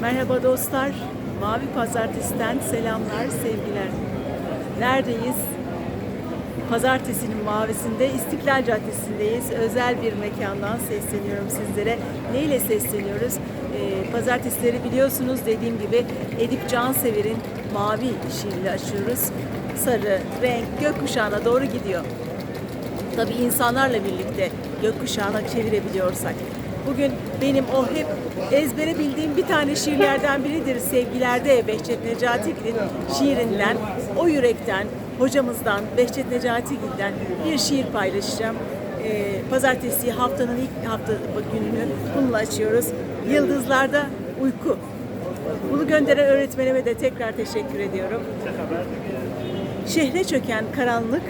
Merhaba dostlar. Mavi Pazartesi'den selamlar, sevgiler. Neredeyiz? Pazartesinin mavisinde İstiklal Caddesi'ndeyiz. Özel bir mekandan sesleniyorum sizlere. Neyle sesleniyoruz? Ee, pazartesileri biliyorsunuz dediğim gibi Edip Cansever'in mavi şiiriyle açıyoruz. Sarı, renk, gökkuşağına doğru gidiyor. Tabii insanlarla birlikte gökkuşağına çevirebiliyorsak. Bugün benim o hep ezbere bildiğim bir tane şiirlerden biridir. Sevgilerde Behçet Necatigil'in şiirinden, o yürekten, hocamızdan, Behçet Necatigil'den bir şiir paylaşacağım. Ee, pazartesi haftanın ilk hafta gününü bununla açıyoruz. Yıldızlarda uyku. Bunu gönderen öğretmenime de tekrar teşekkür ediyorum. Şehre çöken karanlık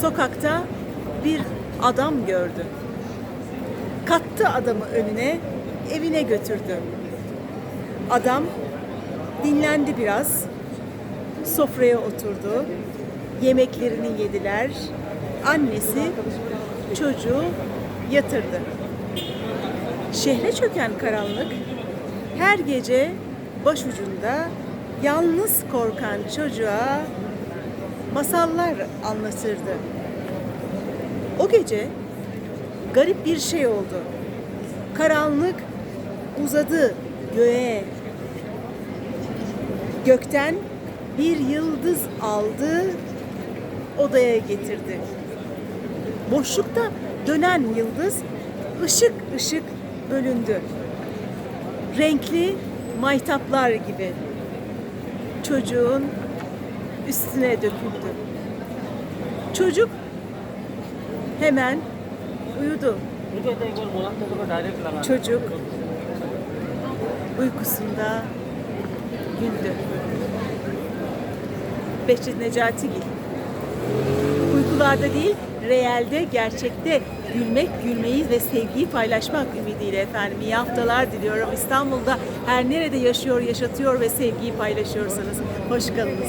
sokakta bir adam gördü. Kattı adamı önüne, evine götürdü. Adam dinlendi biraz, sofraya oturdu, yemeklerini yediler. Annesi çocuğu yatırdı. Şehre çöken karanlık her gece başucunda yalnız korkan çocuğa masallar anlatırdı. O gece garip bir şey oldu. Karanlık uzadı göğe. Gökten bir yıldız aldı, odaya getirdi. Boşlukta dönen yıldız ışık ışık bölündü. Renkli maytaplar gibi çocuğun üstüne döküldü. Çocuk hemen Uyudu. Çocuk uykusunda güldü. Behçet Necatigil. Uykularda değil, reelde, gerçekte gülmek, gülmeyi ve sevgiyi paylaşmak ümidiyle efendim. İyi haftalar diliyorum. İstanbul'da her nerede yaşıyor, yaşatıyor ve sevgiyi paylaşıyorsanız. Hoşçakalınız.